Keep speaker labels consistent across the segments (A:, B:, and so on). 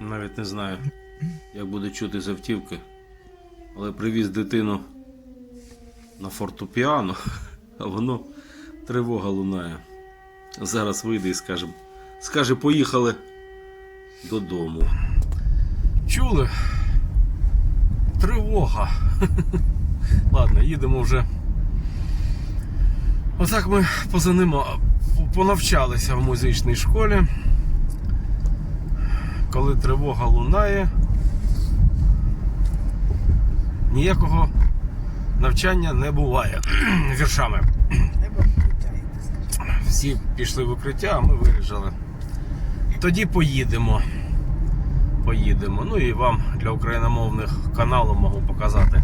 A: Навіть не знаю, як буде чути з автівки. Але привіз дитину на фортепіано, а воно тривога лунає. Зараз вийде і скаже, скаже, поїхали додому. Чули? Тривога. Ладно, їдемо вже. Отак ми позанима понавчалися в музичній школі. Коли тривога лунає, ніякого навчання не буває. Віршами. Всі пішли в укриття, а ми вирішили. Тоді поїдемо. Поїдемо. Ну і вам для україномовних каналів можу показати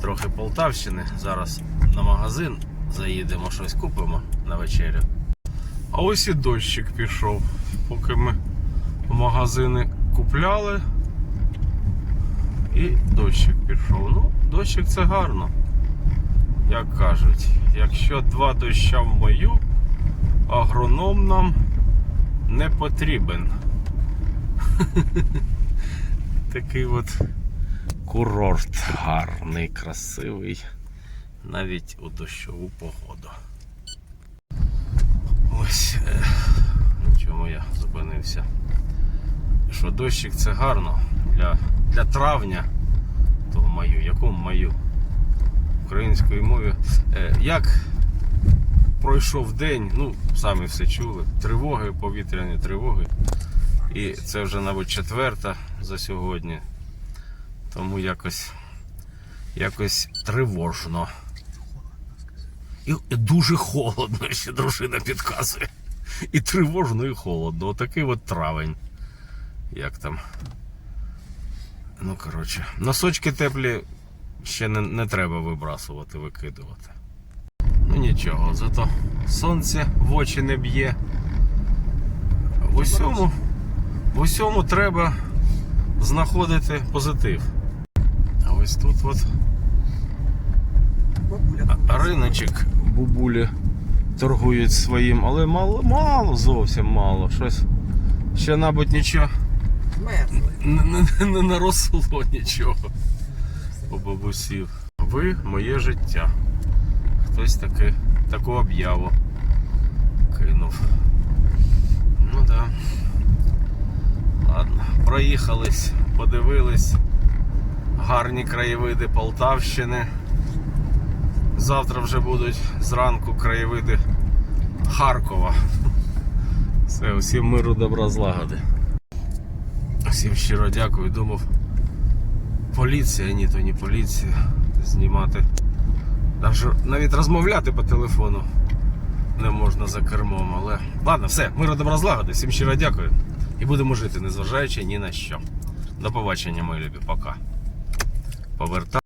A: трохи Полтавщини. Зараз на магазин заїдемо, щось купимо на вечерю. А ось і дощик пішов. Поки ми магазини купляли. І дощик пішов. Ну, дощик це гарно. Як кажуть, якщо два доща в мою, агроном нам не потрібен. Такий от курорт гарний, красивий, навіть у дощову погоду. Ось Що дощик це гарно для, для травня, то маю, якому маю? Української мові. Е, Як пройшов день, ну, самі все чули. Тривоги, повітряні тривоги. І це вже, мабуть, четверта за сьогодні. Тому якось, якось тривожно. І дуже холодно, ще дружина підказує. І тривожно, і холодно. Отакий от травень. Як там. Ну, коротше, носочки теплі ще не, не треба вибрасувати, викидувати. Ну нічого, зато сонце в очі не б'є. В усьому, в усьому треба знаходити позитив. А ось тут от риночок бубулі торгують своїм, але мало, мало зовсім мало. Щось ще, мабуть, нічого Не, не, наросло нічого у бабусів. Ви моє життя. Хтось таки, таку об'яву кинув. Ну да. Ладно, проїхались, подивились. Гарні краєвиди Полтавщини. Завтра вже будуть зранку краєвиди Харкова. Все, усім миру, добра, злагоди. Всім щиро дякую. Думав, поліція, ні, то не поліція. Знімати. Навіть розмовляти по телефону не можна за кермом. Але ладно, все, миру добра злагоди. Всім щиро дякую. І будемо жити, незважаючи ні на що. До побачення, мої любі. Пока. Поверта.